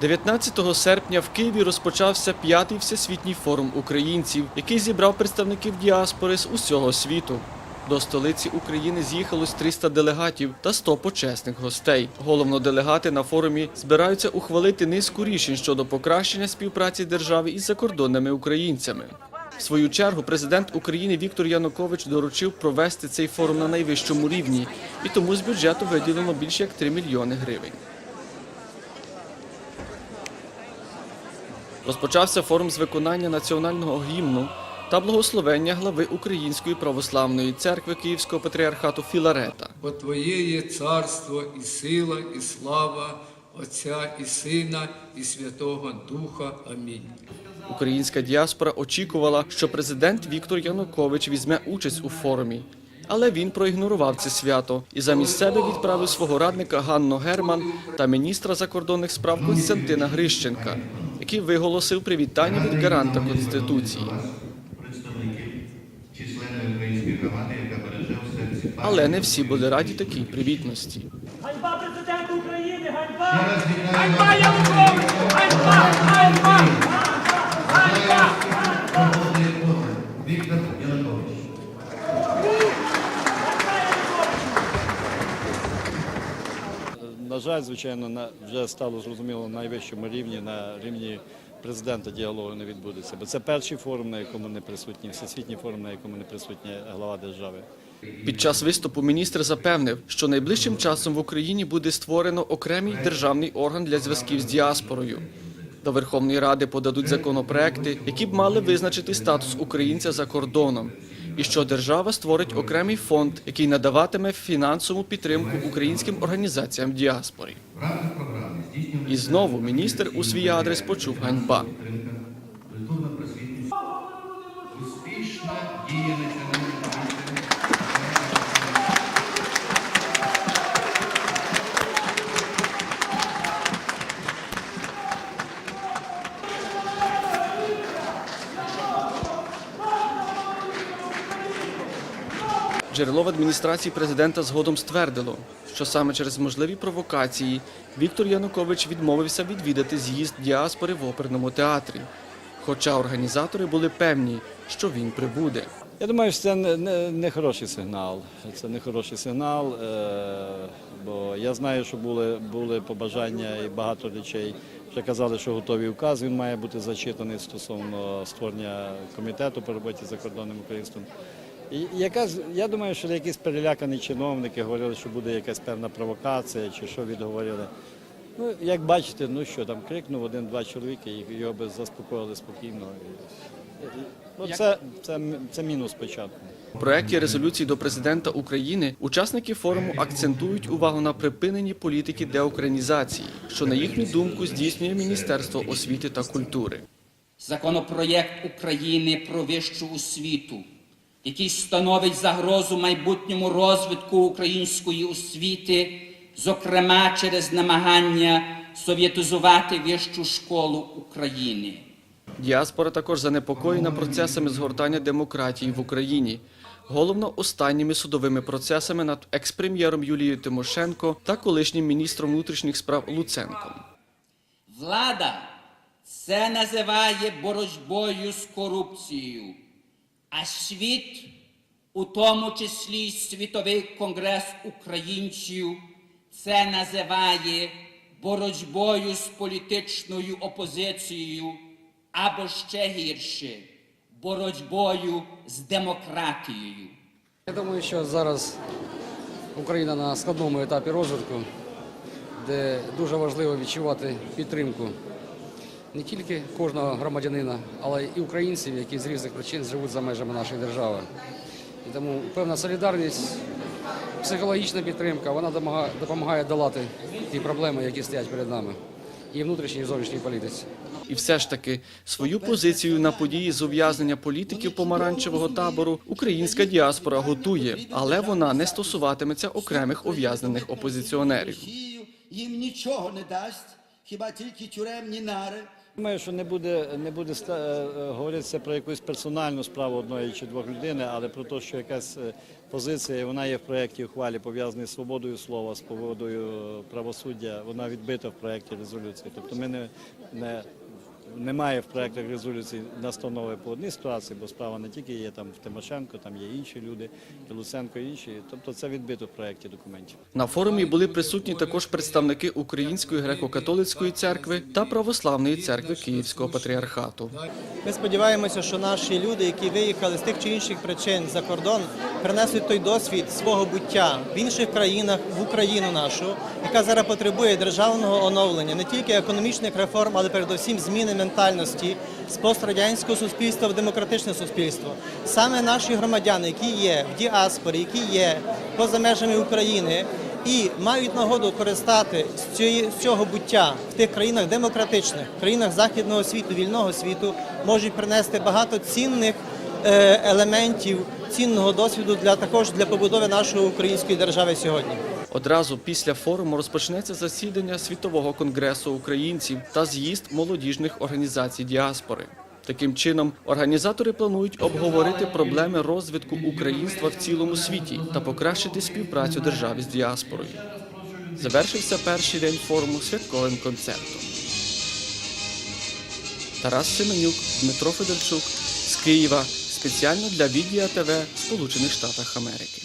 19 серпня в Києві розпочався п'ятий всесвітній форум українців, який зібрав представників діаспори з усього світу. До столиці України з'їхалось 300 делегатів та 100 почесних гостей. Головноделегати на форумі збираються ухвалити низку рішень щодо покращення співпраці держави із закордонними українцями. В свою чергу президент України Віктор Янукович доручив провести цей форум на найвищому рівні, і тому з бюджету виділено більше як 3 мільйони гривень. Розпочався форум з виконання національного гімну та благословення глави Української православної церкви Київського патріархату Філарета. Бо Твоє є царство і сила, і слава Отця і Сина, і Святого Духа. Амінь. Українська діаспора очікувала, що президент Віктор Янукович візьме участь у форумі. Але він проігнорував це свято і замість себе відправив свого радника Ганну Герман та міністра закордонних справ Константина Грищенка, який виголосив привітання від гаранта Конституції. Але не всі були раді такій привітності. Ганьба президенту України! Ганьба! Ганьба вас. Жаль, звичайно, на вже стало зрозуміло на найвищому рівні, на рівні президента діалогу не відбудеться. Бо це перший форум, на якому не присутні, всесвітній форум, на якому не присутня глава держави. Під час виступу міністр запевнив, що найближчим часом в Україні буде створено окремий державний орган для зв'язків з діаспорою. До Верховної Ради подадуть законопроекти, які б мали визначити статус українця за кордоном, і що держава створить окремий фонд, який надаватиме фінансову підтримку українським організаціям діаспори. І знову міністр у свій адрес почув ганьба. Джерело в адміністрації президента згодом ствердило, що саме через можливі провокації Віктор Янукович відмовився відвідати з'їзд діаспори в оперному театрі. Хоча організатори були певні, що він прибуде. Я думаю, що це не, хороший сигнал. Це не хороший сигнал, е, бо я знаю, що були, були побажання і багато речей. Вже казали, що готовий указ, він має бути зачитаний стосовно створення комітету по роботі з закордонним українством. І якась, я думаю, що якісь перелякані чиновники говорили, що буде якась певна провокація чи що відговорили. Ну, як бачите, ну що там крикнув один-два чоловіки, і його би заспокоїли спокійно. Ну, це, це, це мінус спочатку. У проєкті резолюції до президента України учасники форуму акцентують увагу на припиненні політики деукраїнізації, що на їхню думку здійснює Міністерство освіти та культури. законопроєкт України про вищу освіту, який становить загрозу майбутньому розвитку української освіти, зокрема через намагання совєтизувати вищу школу України. Діаспора також занепокоєна процесами згортання демократії в Україні, головно останніми судовими процесами над екс-прем'єром Юлією Тимошенко та колишнім міністром внутрішніх справ Луценком. Влада це називає боротьбою з корупцією, а світ, у тому числі Світовий конгрес українців, це називає боротьбою з політичною опозицією або ще гірше боротьбою з демократією. Я думаю, що зараз Україна на складному етапі розвитку, де дуже важливо відчувати підтримку не тільки кожного громадянина, але і українців, які з різних причин живуть за межами нашої держави. І тому певна солідарність, психологічна підтримка, вона допомагає долати ті проблеми, які стоять перед нами, і внутрішній, і зовнішній політиці. І все ж таки свою позицію на події з ув'язнення політиків помаранчевого табору українська діаспора готує, але вона не стосуватиметься окремих ув'язнених опозиціонерів. Їм нічого не дасть, хіба тільки тюремні нари, Думаю, що не буде, не буде ста- е, е, говоритися про якусь персональну справу одної чи двох людей, але про те, що якась е, позиція, вона є в проєкті ухвалі, пов'язаний з свободою слова, з свободою правосуддя, вона відбита в проєкті резолюції. Тобто ми не, не, немає в проєктах резолюції настанови по одній ситуації, бо справа не тільки є там в Тимошенко, там є інші люди, і Луценко і інші. Тобто це відбито в проєкті документів. На форумі були присутні також представники Української греко-католицької церкви та Православної церкви Київського патріархату. Ми сподіваємося, що наші люди, які виїхали з тих чи інших причин за кордон, принесуть той досвід свого буття в інших країнах, в Україну нашу, яка зараз потребує державного оновлення, не тільки економічних реформ, але передусім зміни ментальності з пострадянського суспільства в демократичне суспільство. Саме наші громадяни, які є в діаспорі, які є поза межами України, і мають нагоду користати з цього буття в тих країнах демократичних, країнах західного світу, вільного світу, можуть принести багато цінних е, елементів, цінного досвіду для також для побудови нашої української держави сьогодні. Одразу після форуму розпочнеться засідання Світового конгресу українців та з'їзд молодіжних організацій діаспори. Таким чином, організатори планують обговорити проблеми розвитку українства в цілому світі та покращити співпрацю держави з діаспорою. Завершився перший день форуму святковим концертом. Тарас Семенюк, Дмитро Федорчук з Києва спеціально для Відія ТВ Сполучених Штатах Америки.